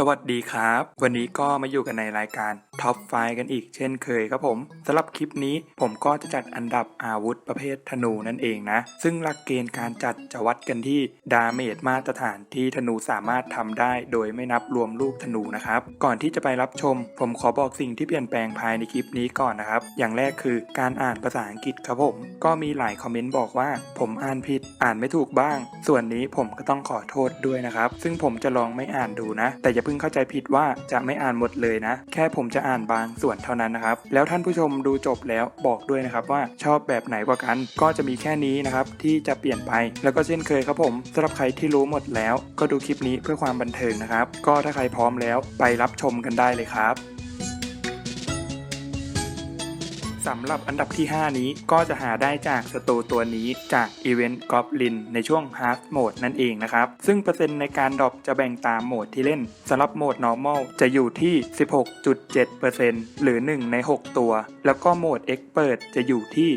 สวัสดีครับ วันนี้ก็มาอยู่กันในรายการ ท็อปไฟกันอีกเช่นเคยครับผมสำหรับคลิปนี้ผมก็จะจัดอันดับอาวุธประเภทธนูนั่นเองนะ ซึ่งหลักเกณฑ์การจัดจะวัดกันที่ดาเมจมาตรฐานที่ธนูสามารถทำได้ โดยไม่นับรวมลูกธนูนะครับ ก่อนที่จะไปรับชม ผมขอบอกสิ่งที่เปลี่ยนแปลงภายในคลิปนี้ก่อนนะครับ อย่างแรกคือการอ่านภาษาอังกฤษครับผม ก็มีหลายคอมเมนต์บอกว่า ผมอ่านผิดอ่านไม่ถูกบ้าง ส่วนนี้ผมก็ต้องขอโทษด้วยนะครับ ซึ่งผมจะลองไม่อ่านดูนะ แต่อย่าเพิ่งเข้าใจผิดว่าจะไม่อ่านหมดเลยนะ แค่ผมจะอ่านบางส่วนเท่านั้นนะครับ แล้วท่านผู้ชมดูจบแล้วบอกด้วยนะครับว่าชอบแบบไหนกว่ากัน ก็จะมีแค่นี้นะครับที่จะเปลี่ยนไป แล้วก็เช่นเคยครับผมสำหรับใครที่รู้หมดแล้ว ก็ดูคลิปนี้เพื่อความบันเทิงนะครับ ก็ถ้าใครพร้อมแล้วไปรับชมกันได้เลยครับ สำหรับอันดับที่ 5 นี้ก็จะหาได้จากสตูตัวนี้จาก Event Goblin ในช่วง Hard Mode นั่นเองนะครับ ซึ่งเปอร์เซ็นต์ในการดรอปจะแบ่งตามโหมดที่เล่นสำหรับโหมด Normal จะอยู่ที่ 16.7%หรือ 1 ใน 6 ตัว แล้วก็โหมด Expert จะอยู่ที่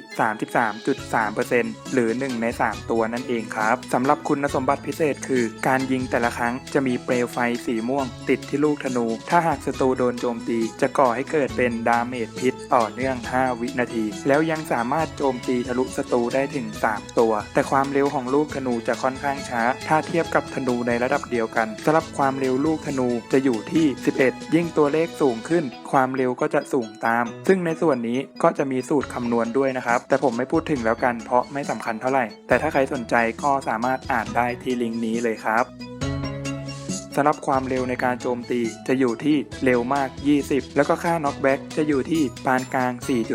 33.3%หรือ 1 ใน 3 ตัวนั่นเองครับสำหรับคุณสมบัติพิเศษคือ การยิงแต่ละครั้งจะมีเปลวไฟสีม่วง ติดที่ลูกธนู ถ้าหากศัตรูโดนโจมตี จะก่อให้เกิดเป็นดาเมจพิษ ต่อเนื่อง 5 วินาที แล้วยังสามารถโจมตีทะลุศัตรูได้ถึง 3 ตัว แต่ความเร็วของลูกธนูจะค่อนข้างช้า ถ้าเทียบกับธนูในระดับเดียวกันสำหรับความเร็วลูกธนูจะอยู่ที่ 11 ยิ่งตัวเลขสูงขึ้น ความเร็วก็จะสูงตาม ซึ่งในส่วนนี้ก็จะมีสูตรคำนวณด้วยนะครับ แต่ผมไม่พูดถึงแล้วกันเพราะไม่สำคัญเท่าไหร่ แต่ถ้าใครสนใจก็สามารถอ่านได้ที่ลิงก์นี้เลยครับ สำหรับความเร็วในการโจมตีจะอยู่ที่เร็วมาก 20 แล้วก็ค่าน็อกแบ็กจะอยู่ที่ปานกลาง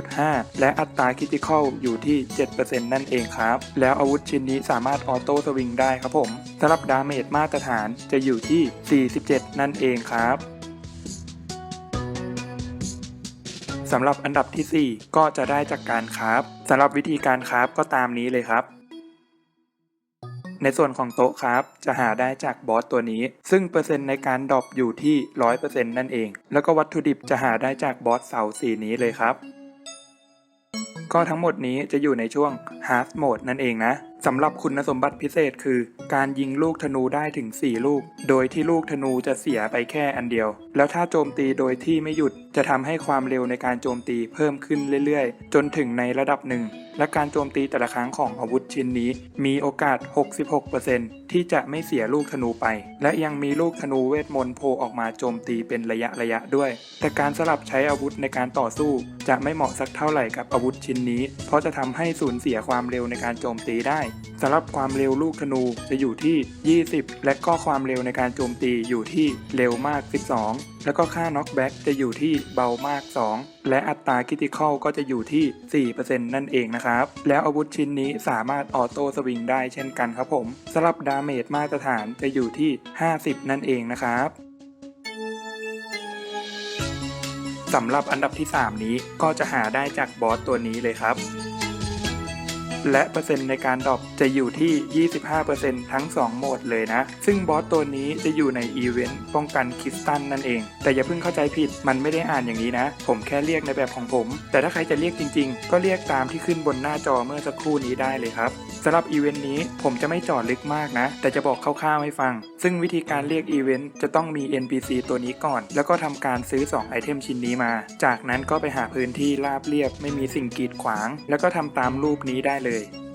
4.5 และอัตราคิติคอลอยู่ที่ 7%นั่นเองครับ แล้วอาวุธชิ้นนี้สามารถออโต้สวิงได้ครับผมสำหรับดาเมจมาตรฐานจะอยู่ที่ 47 นั่นเองครับสำหรับอันดับที่ 4 ก็จะได้จากการคราฟสำหรับวิธีการคราฟก็ตามนี้เลยครับ ในส่วนของโต๊ะครับ จะหาได้จากบอสตัวนี้ ซึ่งเปอร์เซ็นต์ในการดรอปอยู่ที่ 100%นั่นเอง แล้วก็วัตถุดิบจะหาได้จากบอสเสาสีนี้เลยครับ ก็ทั้งหมดนี้จะอยู่ในช่วง Hard Mode นั่นเองนะสำหรับคุณสมบัติพิเศษคือ การยิงลูกธนูได้ถึง 4 ลูก โดยที่ลูกธนูจะเสียไปแค่อันเดียว แล้วถ้าโจมตีโดยที่ไม่หยุด จะทำให้ความเร็วในการโจมตีเพิ่มขึ้นเรื่อยๆ จนถึงในระดับหนึ่ง และการโจมตีแต่ละครั้งของอาวุธชิ้นนี้ มีโอกาส 66%ที่จะไม่เสียลูกธนูไป และยังมีลูกธนูเวทมนต์โผล่ออกมาโจมตีเป็นระยะระยะด้วย แต่การสลับใช้อาวุธในการต่อสู้ จะไม่เหมาะสักเท่าไหร่กับอาวุธชิ้นนี้ เพราะจะทำให้สูญเสียความเร็วในการโจมตีได้สำหรับความเร็วลูกธนูจะอยู่ที่ 20 และก็ความเร็วในการโจมตีอยู่ที่เร็วมาก 12 แล้วก็ค่าน็อกแบ็กจะอยู่ที่เบามาก 2 และอัตราคิติคอลก็จะอยู่ที่ 4%นั่นเองนะครับ แล้วอาวุธชิ้นนี้สามารถออโต้สวิงได้เช่นกันครับผมสำหรับดาเมจมาตรฐานจะอยู่ที่ 50 นั่นเองนะครับสำหรับอันดับที่ 3 นี้ก็จะหาได้จากบอสตัวนี้เลยครับ และเปอร์เซ็นต์ในการดรอปจะอยู่ที่ 25%ทั้ง 2 โหมดเลยนะ ซึ่งบอสตัวนี้จะอยู่ในอีเวนต์ป้องกันคริสตันนั่นเอง แต่อย่าเพิ่งเข้าใจผิดมันไม่ได้อ่านอย่างนี้นะ ผมแค่เรียกในแบบของผม แต่ถ้าใครจะเรียกจริง ๆ ก็เรียกตามที่ขึ้นบนหน้าจอเมื่อสักครู่นี้ได้เลยครับสำหรับอีเวนต์นี้ผมจะไม่จอดลึกมากนะ แต่จะบอกคร่าวๆให้ฟัง ซึ่งวิธีการเรียกอีเวนต์จะต้องมี NPC ตัวนี้ก่อน แล้วก็ทำการซื้อ 2 ไอเทมชิ้นนี้มา จากนั้นก็ไปหาพื้นที่ราบเรียบ ไม่มีสิ่งกีดขวาง แล้วก็ทำตามรูปนี้ได้เลย aí.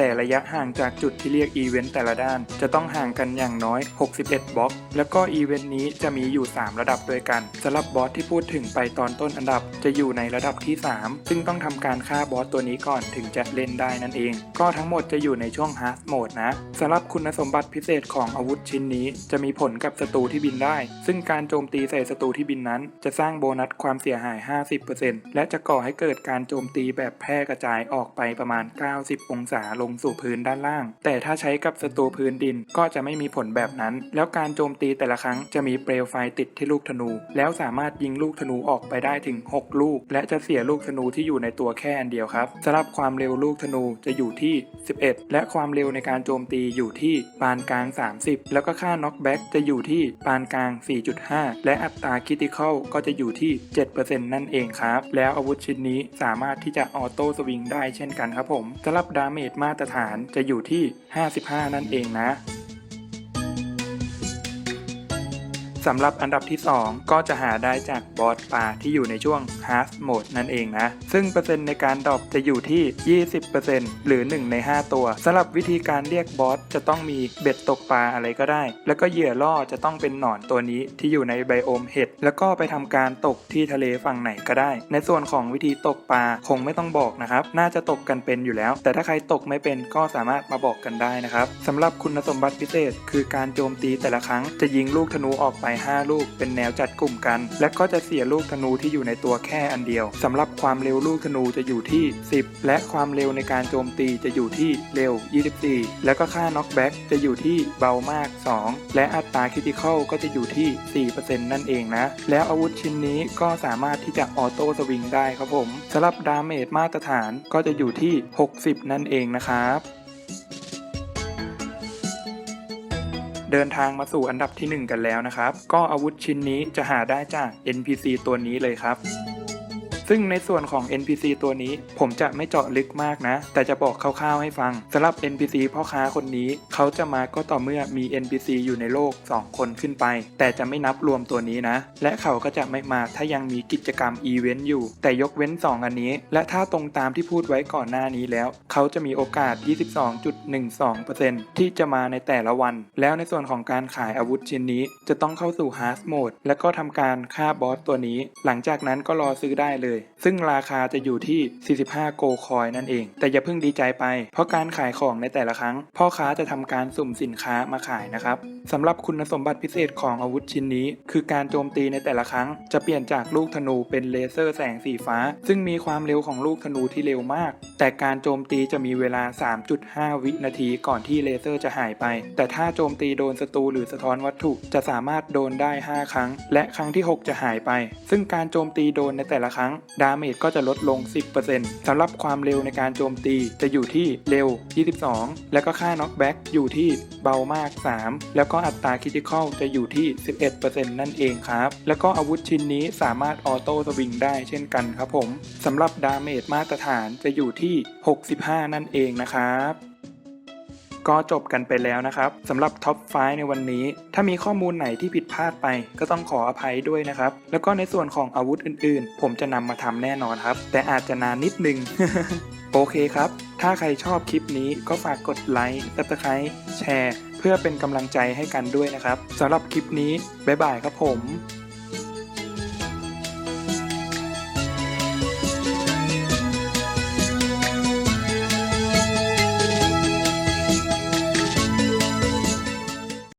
แต่ระยะห่างจากจุดที่เรียกอีเวนต์แต่ละด้าน จะต้องห่างกันอย่างน้อย 61 บล็อก แล้วก็อีเวนต์นี้จะมีอยู่ 3 ระดับด้วยกันสำหรับบอสที่พูดถึงไปตอนต้นอันดับ จะอยู่ในระดับที่ 3 ซึ่งต้องทำการฆ่าบอสตัวนี้ก่อนถึงจะเล่นได้นั่นเอง ก็ทั้งหมดจะอยู่ในช่วง Hard Mode นะสำหรับคุณสมบัติพิเศษของอาวุธชิ้นนี้ จะมีผลกับศัตรูที่บินได้ ซึ่งการโจมตีใส่ศัตรูที่บินนั้น จะสร้างโบนัสความเสียหาย 50%และจะก่อให้เกิดการโจมตีแบบแพร่กระจายออกไปประมาณ 90 องศาลงสู่พื้นด้านล่าง แต่ถ้าใช้กับศัตรูพื้นดินก็จะไม่มีผลแบบนั้น แล้วการโจมตีแต่ละครั้งจะมีเปลวไฟติดที่ลูกธนู แล้วสามารถยิงลูกธนูออกไปได้ถึง 6 ลูก และจะเสียลูกธนูที่อยู่ในตัวแค่อันเดียวครับสำหรับความเร็วลูกธนูจะอยู่ที่ 11 และความเร็วในการโจมตีอยู่ที่ปานกลาง 30 แล้วก็ค่าน็อกแบ็กจะอยู่ที่ปานกลาง 4.5 และอัตราคิติคอลก็จะอยู่ที่ 7%นั่นเองครับ แล้วอาวุธชิ้นนี้สามารถที่จะออโต้สวิงได้เช่นกันครับผมสำหรับดาเมจมาตรฐานจะอยู่ที่ 55 นั่นเองนะ สำหรับอันดับที่ 2 ก็จะหาได้จากบอสป่าที่อยู่ในช่วง Hard Mode นั่นเองนะ ซึ่งเปอร์เซ็นต์ในการดรอปจะอยู่ที่ 20%หรือ 1 ใน 5 ตัวสำหรับวิธีการเรียกบอสจะต้องมีเบ็ดตกปลาอะไรก็ได้ แล้วก็เหยื่อล่อจะต้องเป็นหนอนตัวนี้ที่อยู่ในไบโอมเห็ดแล้วก็ไปทำการตกที่ทะเลฝั่งไหนก็ได้ ในส่วนของวิธีตกปลาคงไม่ต้องบอกนะครับ น่าจะตกกันเป็นอยู่แล้ว แต่ถ้าใครตกไม่เป็นก็สามารถมาบอกกันได้นะครับสำหรับคุณสมบัติพิเศษ คือการโจมตีแต่ละครั้งจะยิงลูกธนูออกไป5 ลูกเป็นแนวจัดกลุ่มกัน และก็จะเสียลูกธนูที่อยู่ในตัวแค่อันเดียวสำหรับความเร็วลูกธนูจะอยู่ที่ 10 และความเร็วในการโจมตีจะอยู่ที่เร็ว 24 แล้วก็ค่าน็อกแบ็กจะอยู่ที่เบามาก 2 และอัตราคริติคอลก็จะอยู่ที่ 4%นั่นเองนะ แล้วอาวุธชิ้นนี้ก็สามารถที่จะออโต้สวิงได้ครับผมสำหรับดาเมจมาตรฐานก็จะอยู่ที่ 60 นั่นเองนะครับ เดินทางมาสู่อันดับที่ 1 กันแล้วนะครับ ก็อาวุธชิ้นนี้จะหาได้จาก NPC ตัวนี้เลยครับ ซึ่งในส่วนของ NPC ตัวนี้ผมจะไม่เจาะลึกมากนะ แต่จะบอกคร่าวๆให้ฟังสำหรับ NPC พ่อค้าคนนี้เขาจะมาก็ต่อเมื่อมี NPC อยู่ในโลก 2 คนขึ้นไป แต่จะไม่นับรวมตัวนี้นะ และเขาก็จะไม่มาถ้ายังมีกิจกรรมอีเวนต์อยู่ แต่ยกเว้น 2 อันนี้ และถ้าตรงตามที่พูดไว้ก่อนหน้านี้แล้ว เขาจะมีโอกาส 22.12%ที่จะมาในแต่ละวัน แล้วในส่วนของการขายอาวุธชิ้นนี้ จะต้องเข้าสู่ Hard Mode และก็ทำการฆ่าบอสตัวนี้ หลังจากนั้นก็รอซื้อได้เลยซึ่งราคาจะอยู่ที่ 45 โกคอยนั่นเอง แต่อย่าเพิ่งดีใจไป เพราะการขายของในแต่ละครั้ง พ่อค้าจะทำการสุ่มสินค้ามาขายนะครับสำหรับคุณสมบัติพิเศษของอาวุธชิ้นนี้ คือการโจมตีในแต่ละครั้ง จะเปลี่ยนจากลูกธนูเป็นเลเซอร์แสงสีฟ้า ซึ่งมีความเร็วของลูกธนูที่เร็วมาก แต่การโจมตีจะมีเวลา 3.5 วินาทีก่อนที่เลเซอร์จะหายไป แต่ถ้าโจมตีโดนศัตรูหรือสะท้อนวัตถุจะสามารถโดนได้ 5 ครั้ง และครั้งที่ 6 จะหายไป ซึ่งการโจมตีโดนในแต่ละครั้งดาเมจก็จะลดลง 10%สำหรับความเร็วในการโจมตีจะอยู่ที่เร็ว 22 แล้วก็ค่าน็อกแบ็กอยู่ที่เบามาก 3 แล้วก็อัตราคริติคอลจะอยู่ที่ 11%นั่นเองครับ แล้วก็อาวุธชิ้นนี้สามารถออโต้สวิงได้เช่นกันครับผมสำหรับดาเมจมาตรฐานจะอยู่ที่ 65 นั่นเองนะครับ ก็จบกันไปแล้วนะครับสำหรับท็อป5ในวันนี้ ถ้ามีข้อมูลไหนที่ผิดพลาดไป ก็ต้องขออภัยด้วยนะครับ แล้วก็ในส่วนของอาวุธอื่นๆ ผมจะนำมาทำแน่นอนครับ แต่อาจจะนานนิดนึง โอเคครับ ถ้าใครชอบคลิปนี้ก็ฝากกดไลค์ subscribe แชร์ เพื่อเป็นกำลังใจให้กันด้วยนะครับสำหรับคลิปนี้บ๊ายบายครับผม